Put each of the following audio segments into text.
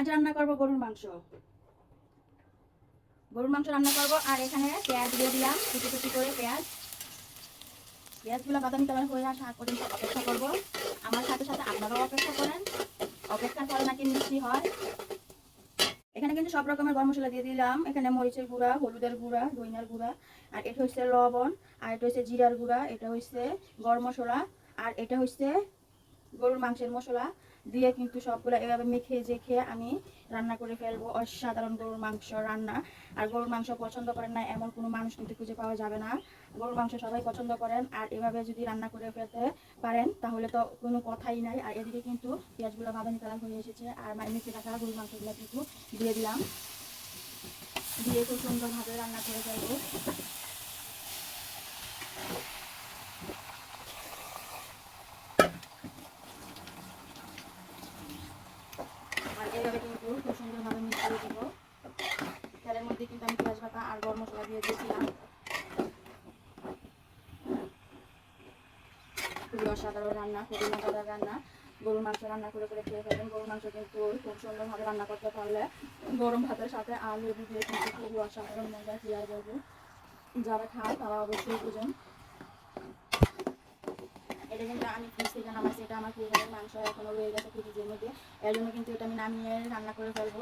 আজ রান্না করব গরুর মাংস। গরুর মাংস রান্না করব, আর এখানে পেঁয়াজ দিয়ে দিলাম, কুচি কুচি করে পেঁয়াজ। পেঁয়াজগুলো বাদামি কালার হয়ে আসা পর্যন্ত অপেক্ষা করব। আমার সাথে সাথে আপনারাও অপেক্ষা করেন। অপেক্ষার ফলে নাকি মিষ্টি হয়। এখানে কিন্তু সব রকমের গরম মশলা দিয়ে দিলাম। এখানে মরিচের গুঁড়া, হলুদের গুঁড়া দইনার গুঁড়া, আর এটা হচ্ছে লবণ, আর এটা হচ্ছে জিরার গুঁড়া, এটা হচ্ছে গরম মশলা, আর এটা হচ্ছে গরুর মাংসের মশলা। দিয়ে কিন্তু সবগুলো এভাবে মেখে জেখে আমি রান্না করে ফেলব। অসাধারণ গরুর মাংস রান্না। আর গরুর মাংস পছন্দ করেন না, এমন কোনো মানুষ কিন্তু খুঁজে পাওয়া যাবে না। গরুর মাংস সবাই পছন্দ করেন, আর এভাবে যদি রান্না করে ফেলতে পারেন, তাহলে তো কোনো কথাই নাই। আর এদিকে কিন্তু পেঁয়াজগুলো বাদামি কালার হয়ে এসেছে, আর মানে মেখে রাখা গরুর মাংসগুলো কিন্তু দিয়ে দিলাম। দিয়ে খুব সুন্দরভাবে রান্না করে ফেলব আর এইভাবে কিন্তু খুব সুন্দরভাবে মিশিয়ে দেবো তেলের মধ্যে কিন্তু বাটা আর গরম মশলা দিয়ে দিয়েছিলাম। খুবই অসাধারণ রান্না, খুবই মজাদার রান্না। গরুর মাংস রান্না করে করে খেয়ে ফেলেন গরুর মাংস কিন্তু খুব সুন্দরভাবে রান্না করতে পারলে গরম ভাতের সাথে আলু দিয়ে কিন্তু খুবই অসাধারণ মজা শেয়ার করব যারা খায় তারা অবশ্যই বুঝেন। এটা কিন্তু আমি ফ্রিজ থেকে নামাইছি এটা আমার ফ্রিজের মাংস এখনও রয়ে গেছে ফ্রিজের মধ্যে। এর জন্য কিন্তু এটা আমি নামিয়ে রান্না করে ফেলব।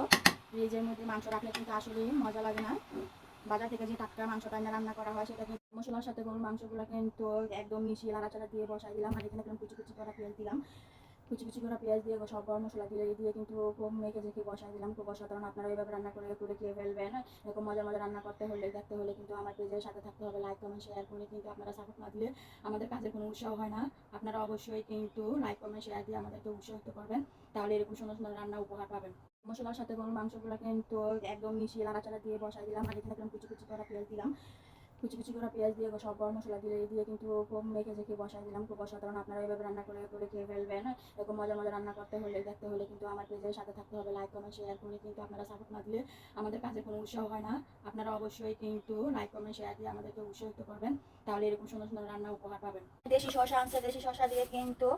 ফ্রিজের মধ্যে মাংস রাখলে কিন্তু আসলেই মজা লাগে না। বাজার থেকে যে টাটকা মাংসটা এনে রান্না করা হয় সেটা কিন্তু মশলার সাথে গরুর মাংসগুলো কিন্তু একদম মিশিয়ে লাড়াচাড়া দিয়ে বসাই দিলাম। আর এখানে কুচি কুচি করা পেঁয়াজ দিলাম। কুচি কুচি করা পেঁয়াজ দিয়ে সব গরম মশলা দিয়ে দিয়ে কিন্তু খুব মেখে ঝেঁকে বসাই দিলাম। খুব অসাধারণ আপনারা এইভাবে রান্না করে করে খেয়ে ফেলবেন। এরকম মজার মজা রান্না করতে হলে, দেখতে হলে কিন্তু আমার পেজের সাথে থাকতে হবে। লাইক কমেন্ট শেয়ার করে কিন্তু আপনারা সাপোর্ট না দিলে আমাদের কাজের কোনো উৎসাহ হয় না। আপনারা অবশ্যই কিন্তু লাইক কমেন্ট শেয়ার দিয়ে আমাদেরকে উৎসাহিত করবেন। তাহলে এরকম সুন্দর সুন্দর রান্না উপহার পাবেন। মশলার সাথে গরুর মাংসগুলো কিন্তু একদম মিশিয়ে নাড়াচাড়া দিয়ে বসাই দিলাম আর এখানে কুচি কুচি করা পেঁয়াজ দিলাম। কুচি কুচি করা পেঁয়াজ দিয়ে, সব গরম মশলা দিয়ে দিয়ে কিন্তু খুব মেখে ঝেঁকে বসাই দিলাম। খুব অসাধারণ আপনারা এভাবে রান্না করে করে খেয়ে ফেলবেন। এরকম মজা মজা রান্না করতে হলে, দেখতে হলে কিন্তু আমার পেজের সাথে থাকতে হবে। লাইক কমেন্ট শেয়ার করে কিন্তু আপনারা সাপোর্ট না দিলে আমাদের কাজে কোনো উৎসাহ হয় না। আপনারা অবশ্যই কিন্তু লাইক কমেন্ট শেয়ার দিয়ে আমাদেরকে উৎসাহিত করবেন। তাহলে এরকম সুন্দর সুন্দর রান্না উপহার পাবেন। দেশি শশা আনছে, দেশি শশা দিয়ে কিন্তু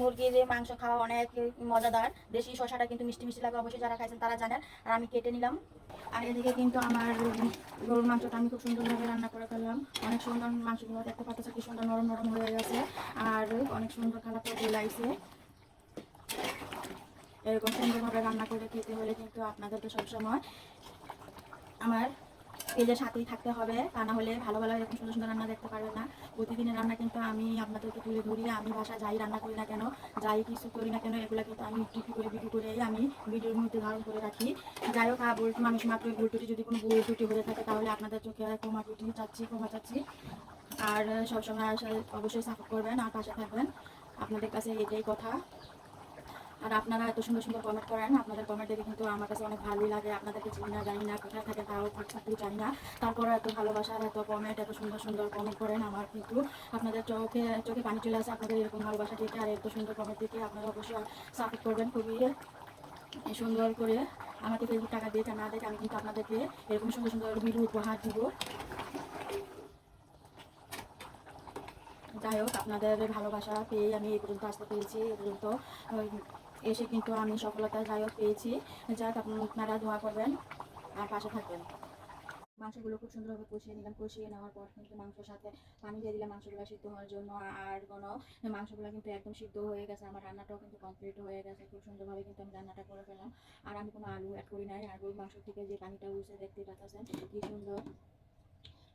মুরগির মাংস খাওয়া অনেক মজাদার। দেশি শশাটা কিন্তু মিষ্টি মিষ্টি লাগে, অবশ্যই যারা খাইছেন তারা জানেন। আর আমি কেটে নিলাম। আর এদিকে কিন্তু আমার গরুর মাংসটা আমি খুব সুন্দরভাবে রান্না করে ফেললাম। অনেক সুন্দর মাংসগুলো দেখতে পাচ্ছি, কি সুন্দর নরম নরম হয়ে গেছে। আর অনেক সুন্দর কালারটা লাগছে। এরকম সুন্দরভাবে রান্না করে খেতে হলে কিন্তু আপনাদেরকে সবসময় আমার পেজের সাথেই থাকতে হবে। তা না হলে ভালো ভালো এরকম সুন্দর সুন্দর রান্না দেখতে পারবেন না। প্রতিদিনের রান্না কিন্তু আমি আপনাদেরকে তুলে ধরি, আমি বাসা যাই রান্না করি না কেন, যাই কিছু করি না কেন, এগুলো কিন্তু আমি একটু করে ভিডিও করে আমি ভিডিওর মধ্যে ধারণ করে রাখি। যাই হোক আর বলতে মানুষ মাত্র ভুল টুটি যদি কোনো ভুল টুটি হয়ে থাকে, তাহলে আপনাদের চোখে ক্ষমা টুটি চাচ্ছি, ক্ষমা চাচ্ছি। আর সবসময় আসলে অবশ্যই সাপোর্ট করবেন আর পাশে থাকবেন। আপনাদের কাছে এটাই কথা। আর আপনারা এত সুন্দর সুন্দর কমেন্ট করেন, আপনাদের কমেন্ট দেখে কিন্তু আমার কাছে অনেক ভালোই লাগে। আপনাদেরকে চিনি না, জানি না, কোথায় থাকে তাও থাকতে জানি না। তারপরে এত ভালোবাসা, এত কমেন্ট এত সুন্দর সুন্দর কমেন্ট করেন আমার কিন্তু। আপনাদের চোখে চোখে পানি চলে আসে আপনাদের এরকম ভালোবাসা দেখে আর এত সুন্দর কমেন্ট দেখে আপনারা অবশ্যই সাপোর্ট করবেন খুবই সুন্দর করে। আমাকে ফেসবুক টাকা দিয়ে না দেখে আমি কিন্তু আপনাদেরকে এরকম সুন্দর সুন্দর ভিডিও উপহার দিব। যাই হোক, আপনাদের ভালোবাসা পেয়ে আমি এই পর্যন্ত আসতে পেরেছি, এই পর্যন্ত। এসে কিন্তু আমি সফলতা যাই হোক পেয়েছি। যাই হোক, আপনারা দোয়া করবেন আর পাশে থাকবেন। মাংসগুলো খুব সুন্দরভাবে কষিয়ে নিলাম। কষিয়ে নেওয়ার পর কিন্তু মাংসের সাথে পানি দিয়ে দিলাম মাংসগুলো সিদ্ধ হওয়ার জন্য। আর কোনো মাংসগুলো কিন্তু একদম সিদ্ধ হয়ে গেছে। আমার রান্নাটাও কিন্তু কমপ্লিট হয়ে গেছে। খুব সুন্দরভাবে কিন্তু আমি রান্নাটা করে ফেললাম। আর আমি কোনো আলু অ্যাড করি নাই। আর গরুর মাংস থেকে যে পানিটা উঠছে দেখতে পাচ্ছেন কি সুন্দর।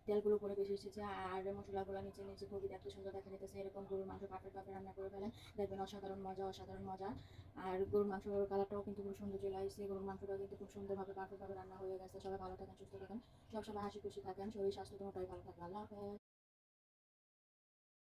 তেলগুলো পরে বেশি এসেছে আর মশলাগুলো নিচে নিচে খুবই দেখতে সুন্দর দেখা যেতেছে এরকম গরুর মাংস পারফেক্টভাবে রান্না করে ফেলেন। দেখবেন অসাধারণ মজা অসাধারণ মজা। আর গরুর মাংস কালারটাও কিন্তু খুব সুন্দর চলে আসছে। গরুর মাংসটা কিন্তু খুব সুন্দরভাবে পারফেক্টভাবে রান্না হয়ে গেছে। সবাই ভালো থাকেন, সুস্থ থাকেন। সব সময় হাসি খুশি থাকেন। শরীর স্বাস্থ্য তোমাটাই ভালো থাকবে আল্লাহ হাফেজ।